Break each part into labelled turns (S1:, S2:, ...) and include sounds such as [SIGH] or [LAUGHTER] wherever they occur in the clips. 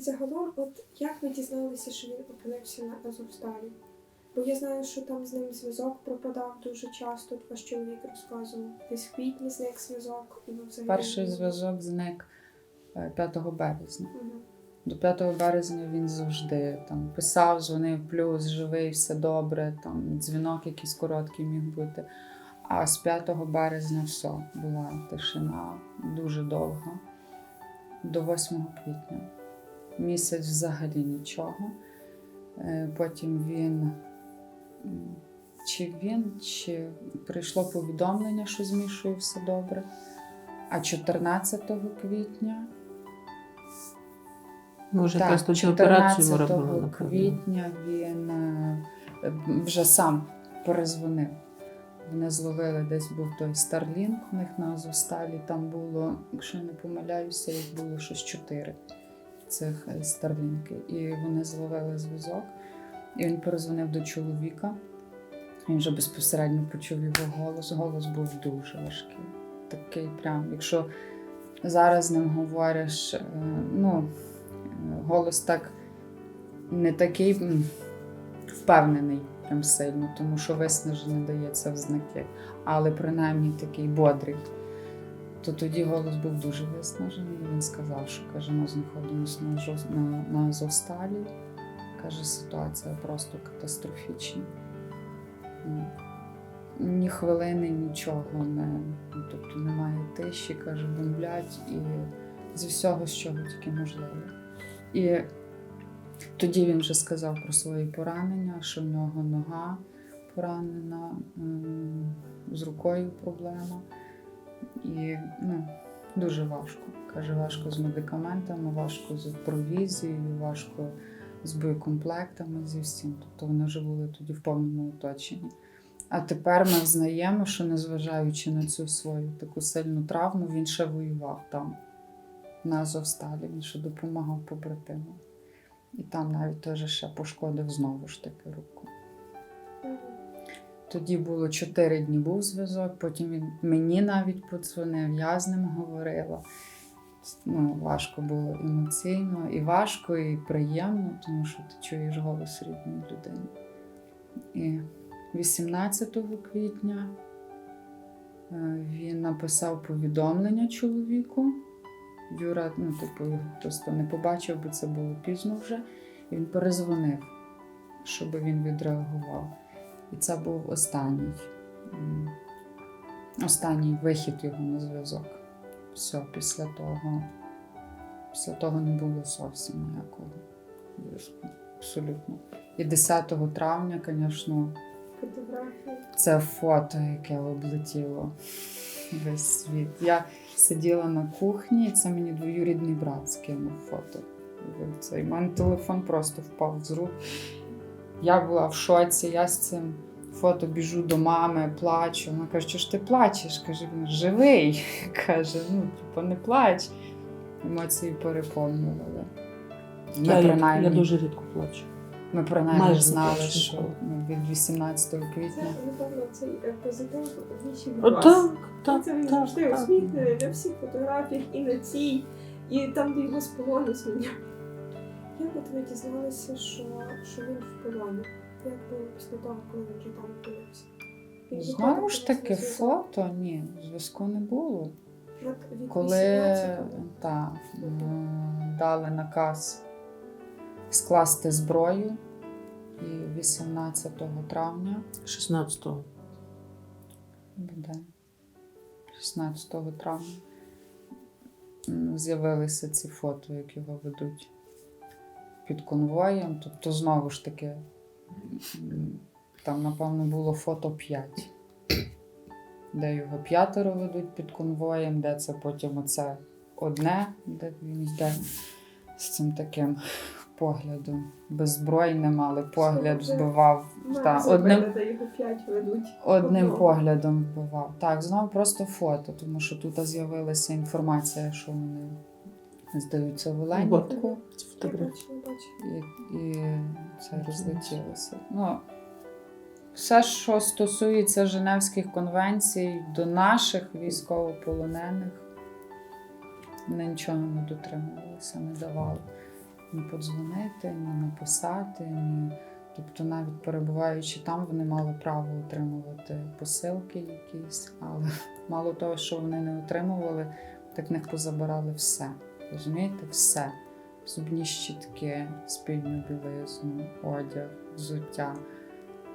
S1: Загалом, от як ви дізналися, що він опинився на Азовсталі? Бо я знаю, що там з ним зв'язок пропадав дуже часто. Ваш чоловік розказував. Десь в квітні зник зв'язок, і взагалі.
S2: Перший зв'язок зник е, 5 березня.
S1: Мгм.
S2: До 5 березня він завжди там писав, дзвонив, плюс живий, все добре. Там дзвінок якийсь короткий міг бути. А з 5 березня все, була тишина дуже довго. До 8 квітня. Місяць взагалі нічого. Е, Потім він. Чи він, чи прийшло повідомлення, що з Мішою все добре. А 14 квітня
S3: Може,
S2: так,
S3: операцію
S2: 14 квітня він е, вже сам перезвонив. Вони зловили десь був той Starlink у них на Азовсталі. Там було, якщо я не помиляюся, їх було щось чотири цих е, Старлінки. І вони зловили зв'язок. І він перезвонив до чоловіка. Він вже безпосередньо почув його голос. Голос був дуже важкий. Такий прям, якщо зараз з ним говориш, е, ну, голос так не такий впевнений прям сильно, тому що виснажений дається в знаки, але принаймні такий бодрий. То тоді голос був дуже виснажений. Він сказав, що каже, ми знаходимося на, Жо- на, на Азовсталі. Каже, ситуація просто катастрофічна. Ні хвилини, нічого не, тобто немає тиші, каже, бомблять і з всього, з чого тільки можливо. І тоді він вже сказав про свої поранення, що в нього нога поранена, з рукою проблема. І ну, дуже важко. Каже, важко з медикаментами, важко з провізією, важко з боєкомплектами, зі всім. Тобто вони були тоді в повному оточенні. А тепер ми взнаємо, що незважаючи на цю свою таку сильну травму, він ще воював там, на Азовсталі, він ще допомагав побратимам. І там навіть теж ще пошкодив знову ж таки руку. Тоді було чотири дні був зв'язок, потім він мені навіть подзвонив, я з ним говорила. Ну, важко було емоційно, і важко, і приємно, тому що ти чуєш голос рідної людини. І 18 квітня е, він написав повідомлення чоловіку. Юра, ну, типу, просто не побачив, бо це було пізно вже. І він перезвонив, щоб він відреагував. І це був останній, останній вихід його на зв'язок. Все, після того, після того не було зовсім ніякого зв'язку. Абсолютно. І 10 травня, звісно, це фото, яке облетіло весь світ. Я сиділа на кухні, і це мені двоюрідний брат скинув фото. Це, і в мене телефон просто впав з рук. Я була в шоці, я з цим фото біжу до мами, плачу. Вона каже, що ж ти плачеш? Каже, він живий. [LAUGHS] Каже, ну, типу, не плач. Емоції переповнювали. Ми
S3: Я, я,
S2: принаймні,
S3: я дуже рідко плачу.
S2: ми принаймні
S3: майже
S2: знали,
S3: плачу
S2: що ну, від 18
S1: Це,
S2: квітня.
S1: напевно, цей е, позитив вічі в вас.
S3: так, так,
S1: це він завжди
S3: так.
S1: усміхнений на всіх фотографіях і на цій, і там, де його з полону зміняв. От ви дізналися, що, що він в полоні? Як було після того, коли він вже там опинився? Він
S2: Знову ж таки, фото ні, зв'язку не було.
S1: От від
S2: Коли
S1: 18-го.
S2: та, м, дали наказ скласти зброю, і 18 травня
S3: 16-го.
S2: буде 16 травня м, з'явилися ці фото, як його ведуть під конвоєм. Тобто, знову ж таки, там, напевно, було фото 5, де його п'ятеро ведуть під конвоєм, де це потім оце одне, де він йде з цим таким поглядом беззбройним, але погляд
S1: Це
S2: вбивав. Та, одним,
S1: його п'ять ведуть.
S2: Одним
S1: Одного.
S2: поглядом вбивав. Так, знову просто фото, тому що тут з'явилася інформація, що вони здаються в
S1: бачу.
S2: і, і це розлетілося. Ну, все, що стосується Женевських конвенцій до наших військовополонених, вони нічого не дотримувалися, не давали. ні подзвонити, ні написати, ні. Тобто, навіть перебуваючи там, вони мали право отримувати посилки якісь, але мало того, що вони не отримували, так в них позабирали все. Розумієте, все. Зубні щітки, спільну білизну, одяг, взуття,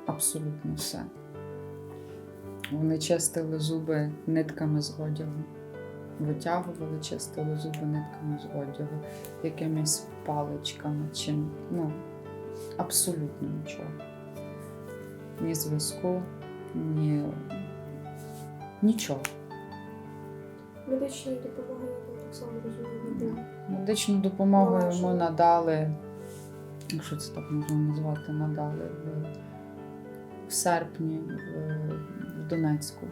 S2: абсолютно все. Вони чистили зуби нитками з одягу, витягували, чистили зуби нитками з одягу, якимись паличками, чим, ну, абсолютно нічого. Ні зв'язку, ні нічого.
S1: Медичної допомоги
S2: Медичну допомогу йому надали, якщо це так можна назвати, надали в, в серпні в, в Донецьку.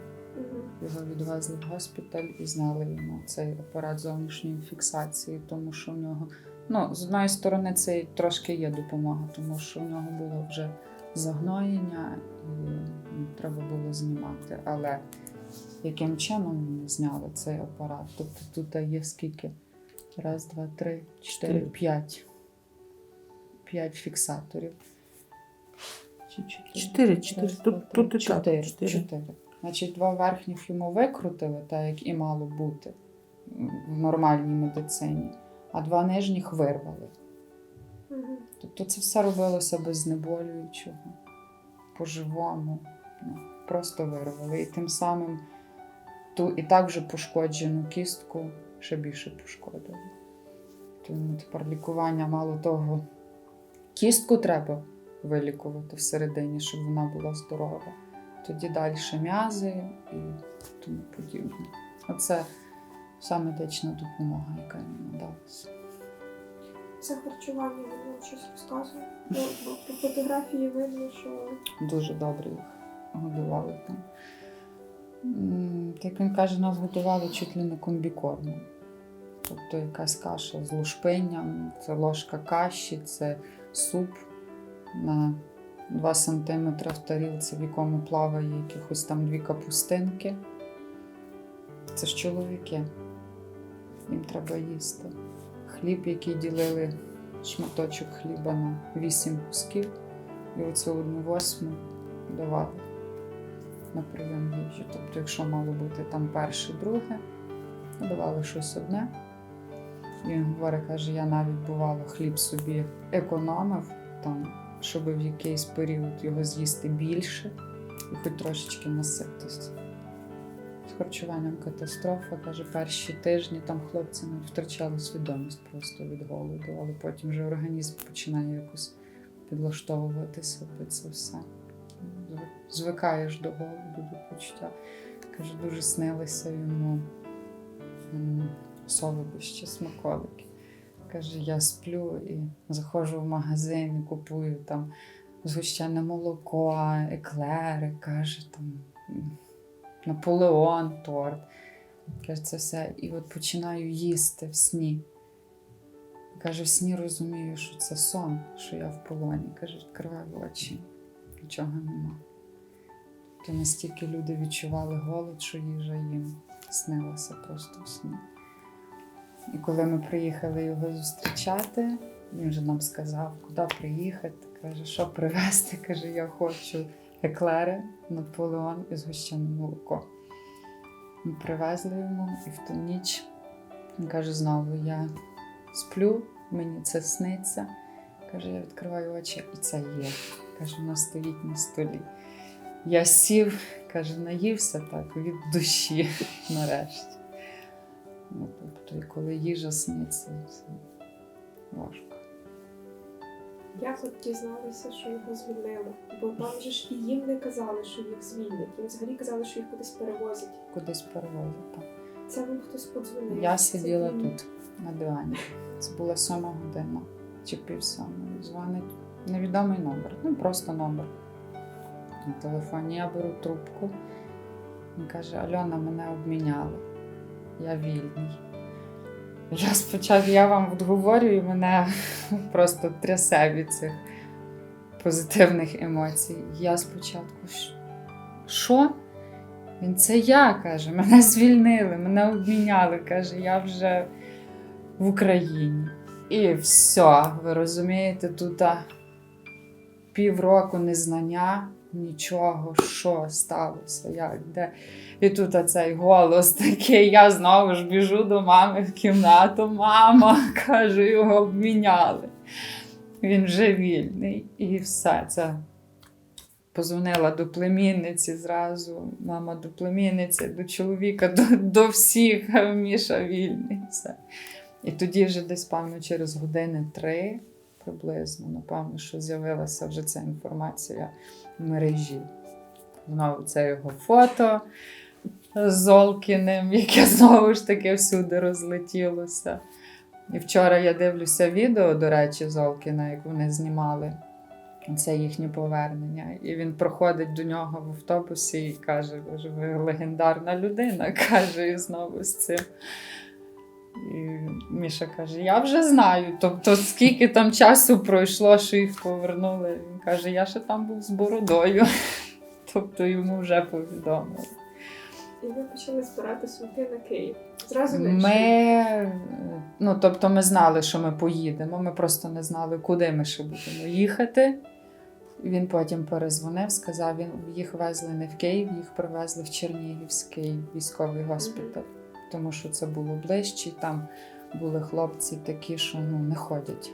S2: Його відвезли в госпіталь і зняли йому цей апарат зовнішньої фіксації, тому що в нього, ну, з одної сторони, це трошки є допомога, тому що в нього було вже загноєння і ну, треба було знімати. Але яким чином вони зняли цей апарат? Тобто тут є скільки? Раз, два, три, чотири, п'ять. П'ять фіксаторів. Чи чотири?
S3: Чотири.
S2: Раз,
S3: Тут-
S2: два, три,
S3: тут і так,
S2: чотири.
S3: чотири.
S2: Чотири. Значить, два верхніх йому викрутили, так як і мало бути в нормальній медицині, а два нижніх вирвали. Тобто це все робилося без знеболюючого, по-живому. Ну, просто вирвали. І тим самим ту і так вже пошкоджену кістку ще більше пошкодили. Тому тепер лікування мало того, кістку треба вилікувати всередині, щоб вона була здорова. Тоді далі м'язи і тому подібне. Оце вся медична допомога, яка йому надалася.
S1: За харчування він щось розказує. Бо по фотографії видно, що
S2: Дуже добре їх годували там. Як він каже, нас готували чуть ли не комбікормом. Тобто якась каша з лушпинням, це ложка каші, це суп на 2 см в тарілці, в якому плаває якихось там дві капустинки. Це ж чоловіки. Їм треба їсти. Хліб, який ділили шматочок хліба на 8 кусків. І оцю одну восьму давали на прийом. Тобто, якщо мало бути там перше, друге, давали щось одне. І він говорить, каже, я навіть бувало хліб собі економив, там, щоб в якийсь період його з'їсти більше і хоч трошечки насититися. З харчуванням катастрофа, каже, перші тижні там хлопці втрачали свідомість просто від голоду, але потім вже організм починає якось підлаштовуватися під це все. Зв- Звикаєш до голоду, до почуття. Каже, дуже снилися йому солодощі, смаколики. Каже, я сплю і заходжу в магазин і купую там згущене молоко, еклери, каже, там Наполеон, торт. Каже, це все. І от починаю їсти в сні. Каже, в сні розумію, що це сон, що я в полоні. Каже, відкриваю очі, нічого нема. То настільки люди відчували голод, що їжа їм снилася просто в сні. І коли ми приїхали його зустрічати, він вже нам сказав, куди приїхати. Каже, що привезти. Каже, я хочу еклери, Наполеон і згущене молоко. Ми привезли йому, і в ту ніч він каже, знову я сплю, мені це сниться. Каже, я відкриваю очі, і це є. Каже, воно стоїть на столі. Я сів, каже, наївся так від душі [LAUGHS] нарешті. Ну, тобто, і коли їжа сниться, це важко.
S1: як от дізналися, що його звільнили. Бо вам же ж і їм не казали, що їх звільнять. Їм взагалі казали, що їх кудись перевозять.
S2: Кудись перевозять. так.
S1: Це вам хтось подзвонив.
S2: Я
S1: Це
S2: сиділа
S1: він-
S2: тут, на дивані. Це була сьома година чи пів сьомої. Дзвонить невідомий номер, ну просто номер на телефоні. Я беру трубку. Він каже: Альона, мене обміняли. Я вільний. Я спочатку я вам от говорю, і мене [LAUGHS] просто трясе від цих позитивних емоцій. Я спочатку що? Він це я каже, мене звільнили, мене обміняли. каже, я вже в Україні. І все, ви розумієте, тут півроку незнання, нічого, що сталося, як, де. І тут цей голос такий, я знову ж біжу до мами в кімнату. Мама, [LAUGHS] каже, його обміняли. Він вже вільний. І все це. Позвонила до племінниці зразу, мама до племінниці, до чоловіка, до, до всіх, [LAUGHS] Міша вільний. Все. І тоді вже десь, певно, через години три приблизно, напевно, що з'явилася вже ця інформація в мережі. Знову це його фото з Золкіним, яке знову ж таки всюди розлетілося. І вчора я дивлюся відео, до речі, Золкіна, як вони знімали. Це їхнє повернення. І він проходить до нього в автобусі і каже: ви легендарна людина, [LAUGHS] каже, і знову з цим. І Міша каже: Я вже знаю. Тобто, скільки там часу пройшло, що їх повернули. Він каже, я ще там був з бородою. [LAUGHS] Тобто йому вже повідомили.
S1: І ви почали збирати сумки на Київ. Зразу
S2: Ми, ну, тобто ми знали, що ми поїдемо. Ми просто не знали, куди ми ще будемо їхати. Він потім перезвонив, сказав, він їх везли не в Київ, їх привезли в Чернігівський військовий госпіталь, тому що це було ближче. Там були хлопці такі, що ну, не ходять.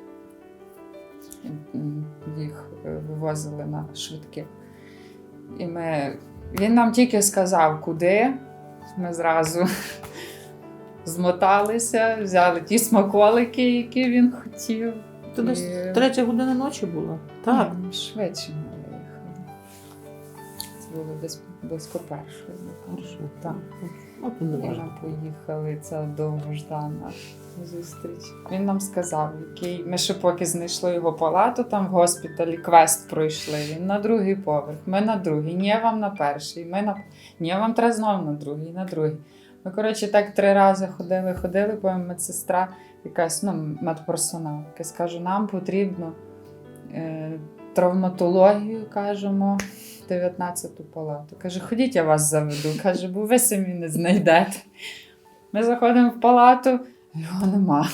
S2: Їх е, вивозили на швидких. І ми... він нам тільки сказав, куди. Ми зразу [LAUGHS] змоталися, взяли ті смаколики, які він хотів.
S3: Це десь
S2: І-
S3: третя година ночі була. Так.
S2: Ні, швидше. Це було близько першої.
S3: Хорошо.
S2: Так. І ми поїхали, це довгождана зустріч. Він нам сказав, який ми ще поки знайшли його палату там в госпіталі, квест пройшли. Він на другий поверх, ми на другий, ні, вам на перший, ми на ні, вам треба знову на другий, на другий. Ми, коротше, так три рази ходили, ходили, потім медсестра, якась ну, медперсонал, яка скаже, нам потрібно е, травматологію, кажемо, 19-ту палату. Каже, ходіть, я вас заведу. Каже, бо ви самі не знайдете. Ми заходимо в палату, його нема.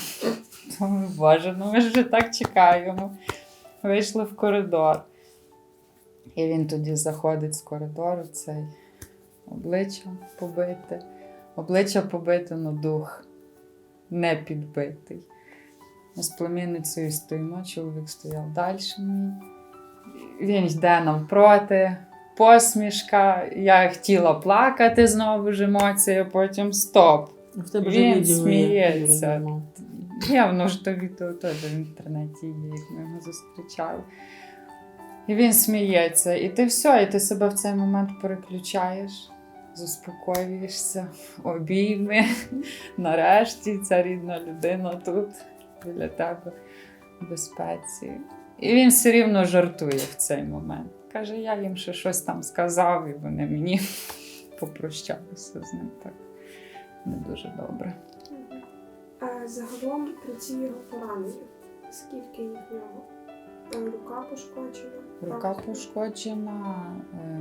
S2: Думаю, Боже, ну ми ж вже так чекаємо. Вийшли в коридор. І він тоді заходить з коридору, цей обличчя побите. Обличчя побите, ну дух не підбитий. Ми з племінницею стоїмо, чоловік стояв далі. мій. Він йде навпроти, посмішка. Я хотіла плакати знову ж емоції, потім стоп.
S3: В тебе
S2: Він
S3: відео
S2: сміється. Є, воно ж то відео теж в інтернеті є, як ми його зустрічали. І він сміється, і ти все, і ти себе в цей момент переключаєш, заспокоюєшся, обійми. [LAUGHS] Нарешті ця рідна людина тут біля тебе в безпеці. І він все рівно жартує в цей момент. Каже, я їм ще щось там сказав, і вони мені [LAUGHS] попрощалися з ним так не дуже добре.
S1: А загалом про ці його поранення. Скільки їх в нього? Рука пошкоджена.
S2: Рука пошкоджена, е,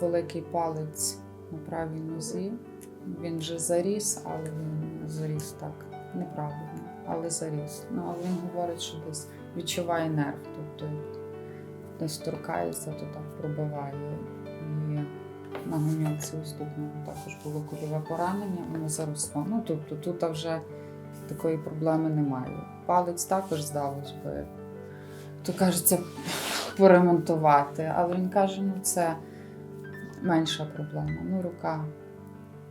S2: великий палець на правій нозі. Він вже заріс, але він заріс так неправильно, але заріс. Ну, але він говорить, що десь відчуває нерв, тобто десь торкається, то так пробиває. І на гомілці уступному також було кульове поранення, воно заросло. Ну, тобто тут вже такої проблеми немає. Палець також здалось би, то кажеться, поремонтувати. Але він каже, ну це менша проблема. Ну, рука,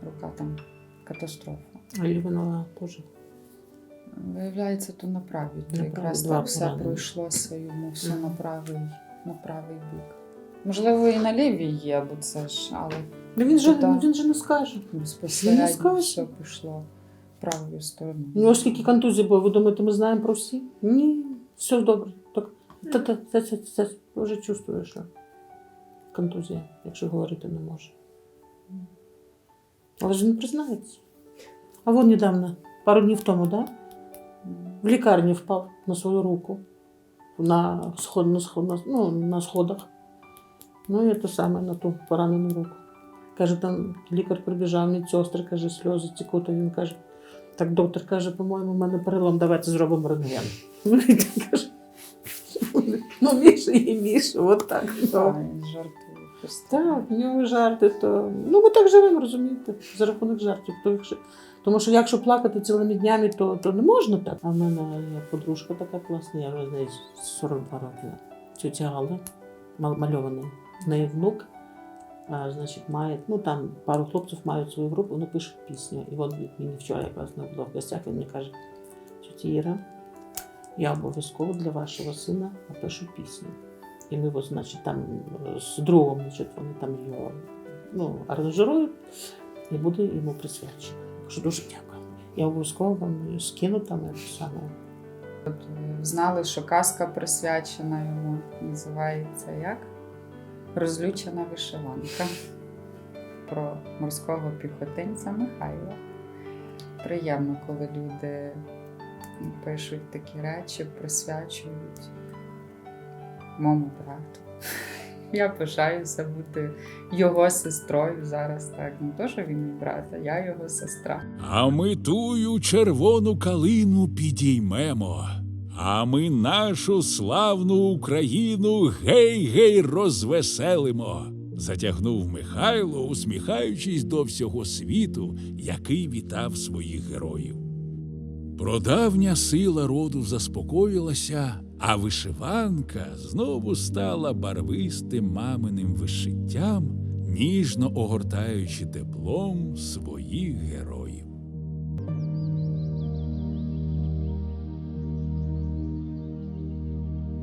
S2: рука там катастрофа.
S3: А Лівинова теж.
S2: Виявляється, то на правій. То якраз так все пройшлося йому все на правий, на правий бік. Можливо, і на лівій є, бо це ж, але
S3: Ну він же,
S2: Та-та.
S3: він же не скаже.
S2: безпосередньо
S3: скаже.
S2: все пішло правою стороною.
S3: У нього скільки контузій було, ви думаєте, ми знаємо про всі? Ні, все добре. Так, та, та, це, це, це вже чувствуєш, що контузія, якщо говорити не може. Але ж не признається. А вон недавно, пару днів тому, да? В лікарні впав на свою руку на, сход, на, сход, на, ну, на сходах. Ну і те саме на ту поранену руку. Каже, там лікар прибіжав, медсестри, каже, сльози тікуть, а він каже, Так доктор каже, по-моєму, в мене перелом, давайте зробимо рентген. Ну, Міша і Міша, от так.
S2: Так,
S3: Ну. Так, в нього жарти, то. Ну, ми так живемо, розумієте, за рахунок жартів. То, якщо... Тому що якщо плакати цілими днями, то, то не можна так. А в мене є подружка така класна, я вже з нею 42 роки. Тетя Галина, мальований. В неї внук, а, значить, має, ну там пару хлопців мають свою групу, вони пишуть пісню. І от мені вчора якраз не було в гостях, він мені каже, тетя Іра, я обов'язково для вашого сина напишу пісню. І ми, от, значить, там е, з другом, значить, вони там його ну, аранжирують і буде йому присвячено. Кажу, дуже дякую. Я обов'язково вам скину там саме.
S2: Е, Знали, що казка присвячена йому. Називається як? Розлючена вишиванка про морського піхотинця Михайла. Приємно, коли люди пишуть такі речі, присвячують моєму брату. Я пишаюся бути його сестрою зараз так. Не то, що він мій брат, а я його сестра.
S4: А ми тую червону калину підіймемо. А ми нашу славну Україну гей-гей розвеселимо. Затягнув Михайло, усміхаючись до всього світу, який вітав своїх героїв. Пrodавня сила роду заспокоїлася, а вишиванка знову стала барвистим маминим вишиттям, ніжно огортаючи теплом своїх героїв.